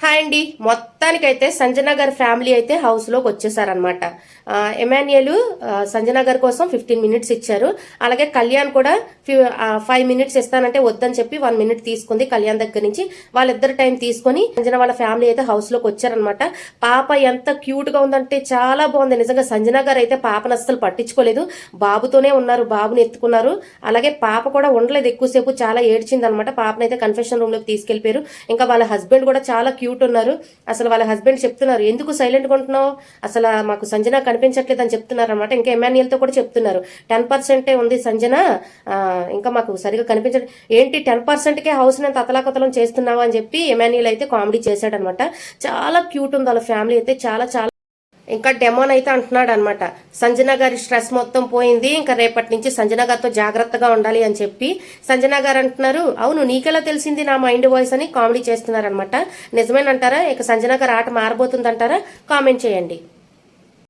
Hi అండి. మొత్తానికైతే సంజనగర్ family అయితే హౌస్లోకి వచ్చేసారనమాట ఎమాన్యుయల్ సంజనగర్ కోసం ఫిఫ్టీన్ మినిట్స్ ఇచ్చారు. అలాగే కళ్యాణ్ కూడా ఫైవ్ మినిట్స్ ఇస్తానంటే వద్దని చెప్పి వన్ మినిట్ తీసుకుంది కళ్యాణ్ దగ్గర నుంచి. వాళ్ళిద్దరు టైం తీసుకొని సంజన వాళ్ళ ఫ్యామిలీ అయితే హౌస్లోకి వచ్చారనమాట పాప ఎంత క్యూట్గా ఉందంటే చాలా బాగుంది. నిజంగా సంజనగర్ అయితే పాపను అస్సలు పట్టించుకోలేదు. బాబుతోనే ఉన్నారు బాబుని ఎత్తుకున్నారు. అలాగే పాప కూడా ఉండలేదు ఎక్కువసేపు చాలా ఏడ్చింది అనమాట పాపనైతే కన్ఫెషన్ రూమ్లోకి తీసుకెళ్ళిపోయారు ఇంకా వాళ్ళ హస్బెండ్ కూడా చాలా క్యూట్ క్యూట్ ఉన్నారు. అసలు వాళ్ళ హస్బెండ్ చెప్తున్నారు ఎందుకు సైలెంట్గా ఉంటున్నావు అసలు మాకు సంజన కనిపించట్లేదు అని చెప్తున్నారు అనమాట ఇంకా ఎమాన్యుయల్తో కూడా చెప్తున్నారు టెన్ పర్సెంటే ఉంది సంజన ఇంకా మాకు సరిగా కనిపించడం ఏంటి టెన్ పర్సెంట్కే హౌస్ నేను తతలాకతలం చేస్తున్నావా? అని చెప్పి ఎమాన్యుయల్ అయితే కామెడీ చేశాడనమాట చాలా క్యూట్ ఉంది వాళ్ళ ఫ్యామిలీ అయితే చాలా చాలా ఇంకా డెమోన్ అయితే అంటున్నాడు అనమాట సంజన గారి స్ట్రెస్ మొత్తం పోయింది ఇంకా రేపటి నుంచి సంజన గారితో జాగ్రత్తగా ఉండాలి అని చెప్పి. సంజన గారు అంటున్నారు అవును నీకెలా తెలిసింది నా మైండ్ వాయిస్ అని కామెడీ చేస్తున్నారు అనమాట నిజమేనంటారా? ఇక సంజన గారు ఆట మారబోతుందంటారా? కామెంట్ చేయండి.